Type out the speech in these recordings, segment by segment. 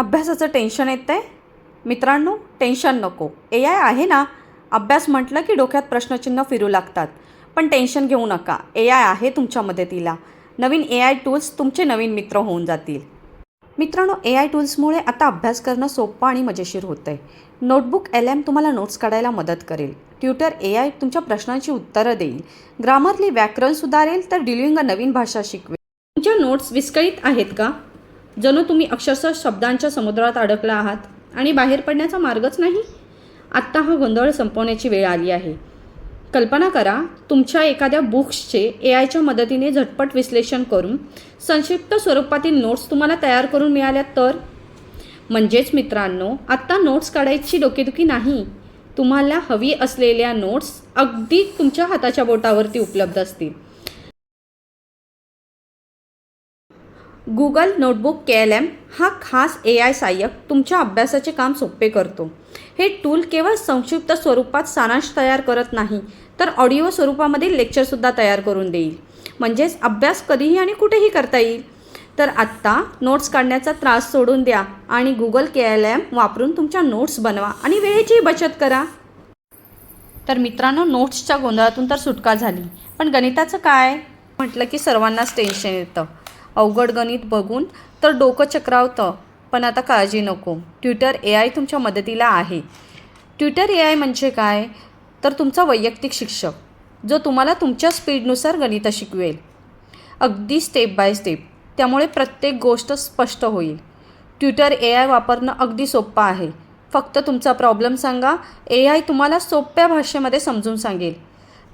अभ्यासाचं टेन्शन येतं आहे मित्रांनो टेन्शन नको. ए आय आहे ना? अभ्यास म्हटलं की डोक्यात प्रश्नचिन्ह फिरू लागतात. पण टेन्शन घेऊ नका. ए आय आहे तुमच्या मदतीला. नवीन ए आय टूल्स तुमचे नवीन मित्र होऊन जातील. मित्रांनो ए आय टूल्समुळे आता अभ्यास करणं सोपं आणि मजेशीर होतं आहे नोटबुक एल एम तुम्हाला नोट्स काढायला मदत करेल. ट्युटर ए आय तुमच्या प्रश्नांची उत्तरं देईल. ग्रामरली व्याकरण सुधारेल तर डिलिंग नवीन भाषा शिकवेल. तुमच्या नोट्स विस्कळीत आहेत का? जणू तुम्ही अक्षरशः शब्दांच्या समुद्रात अडकला आहात आणि बाहेर पडण्याचा मार्गच नाही? आत्ता हा गोंधळ संपवण्याची वेळ आली आहे. कल्पना करा तुमच्या एखाद्या बुक्सचे ए आयच्या मदतीने झटपट विश्लेषण करून संक्षिप्त स्वरूपातील नोट्स तुम्हाला तयार करून मिळाल्या तर? म्हणजेच मित्रांनो आत्ता नोट्स काढायची डोकेदुखी नाही. तुम्हाला हवी असलेल्या नोट्स अगदी तुमच्या हाताच्या बोटावरती उपलब्ध असतील. Google notebook K L M हा खास ए आय सहाय्यक तुमच्या अभ्यासाचे काम सोपे करतो. हे टूल केवळ संक्षिप्त स्वरूपात सारांश तयार करत नाही तर ऑडिओ स्वरूपामध्ये लेक्चरसुद्धा तयार करून देईल. म्हणजेच अभ्यास कधीही आणि कुठेही करता येईल. तर आत्ता नोट्स काढण्याचा त्रास सोडून द्या आणि गुगल के एल एम वापरून तुमच्या नोट्स बनवा आणि वेळेचीही बचत करा. तर मित्रांनो नोट्सच्या गोंधळातून तर सुटका झाली. पण गणिताचं काय? म्हटलं की सर्वांनाच टेन्शन येतं. अवघड गणित बघून तर डोकं चक्रावतं. पण आता काळजी नको. ट्विटर ए आय तुमच्या मदतीला आहे. ट्विटर ए आय म्हणजे काय? तर तुमचा वैयक्तिक शिक्षक जो तुम्हाला तुमच्या स्पीडनुसार गणितं शिकवेल. अगदी स्टेप बाय स्टेप त्यामुळे प्रत्येक गोष्ट स्पष्ट होईल. ट्विटर ए आय वापरणं अगदी सोपं आहे. फक्त तुमचा प्रॉब्लेम सांगा. ए आय तुम्हाला सोप्या भाषेमध्ये समजून सांगेल.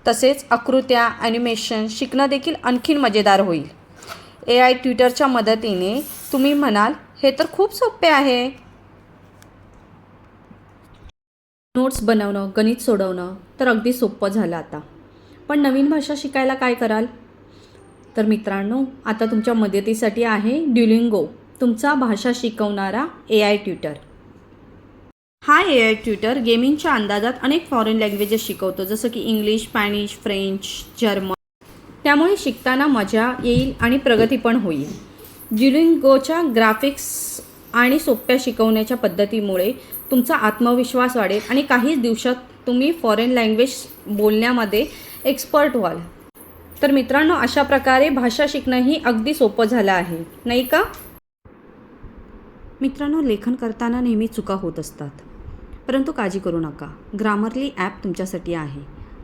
तसेच आकृत्या ॲनिमेशन शिकणं देखील आणखीन मजेदार होईल. ए आय ट्विटरच्या मदतीने तुम्ही म्हणाल हे तर खूप सोपे आहे. नोट्स बनवणं गणित सोडवणं तर अगदी सोपं झालं आता. पण नवीन भाषा शिकायला काय कराल? तर मित्रांनो आता तुमच्या मदतीसाठी आहे ड्युलिंगो तुमचा भाषा शिकवणारा ए आय ट्विटर. हा ए आय ट्विटर गेमिंगच्या अंदाजात अनेक फॉरेन लँग्वेजेस शिकवतो जसं की इंग्लिश स्पॅनिश फ्रेंच जर्मन. त्यामुळे शिकताना मजा येईल आणि प्रगती पण होईल. ज्युलिंगोच्या ग्राफिक्स आणि सोप्या शिकवण्याच्या पद्धतीमुळे तुमचा आत्मविश्वास वाढेल आणि काहीच दिवसात तुम्ही फॉरेन लँग्वेज बोलण्यामध्ये एक्सपर्ट व्हाल. तर मित्रांनो अशा प्रकारे भाषा शिकणंही अगदी सोपं झालं आहे. नाही का? मित्रांनो लेखन करताना नेहमी चुका होत असतात. परंतु काळजी करू नका. ग्रामरली ॲप तुमच्यासाठी आहे.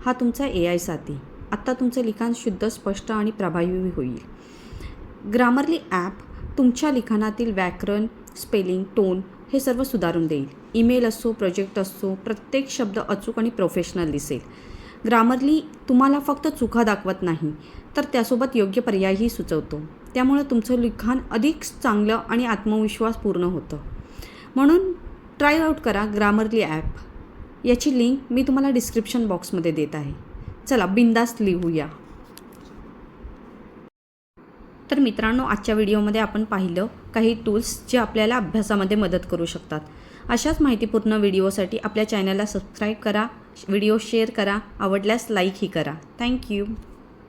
हा तुमचा ए आय साथी. आत्ता तुमचं लिखाण शुद्ध स्पष्ट आणि प्रभावी होईल. ग्रामरली ॲप तुमच्या लिखाणातील व्याकरण स्पेलिंग टोन हे सर्व सुधारून देईल. ईमेल असो प्रोजेक्ट असो प्रत्येक शब्द अचूक आणि प्रोफेशनल दिसेल. ग्रामरली तुम्हाला फक्त चुका दाखवत नाही तर त्यासोबत योग्य पर्यायही सुचवतो. त्यामुळे तुमचं लिखाण अधिक चांगलं आणि आत्मविश्वासपूर्ण होतं. म्हणून ट्राय आउट करा ग्रामरली ॲप. याची लिंक मी तुम्हाला डिस्क्रिप्शन बॉक्समध्ये देत आहे. चला बिंदास्त लिहूया. तर मित्रांनो आजच्या व्हिडिओमध्ये आपण पाहिलं काही टूल्स जे आपल्याला अभ्यासामध्ये मदत करू शकतात. अशाच माहितीपूर्ण व्हिडिओसाठी आपल्या चॅनलला सबस्क्राईब करा व्हिडिओ शेअर करा आवडल्यास लाईकही करा. थँक्यू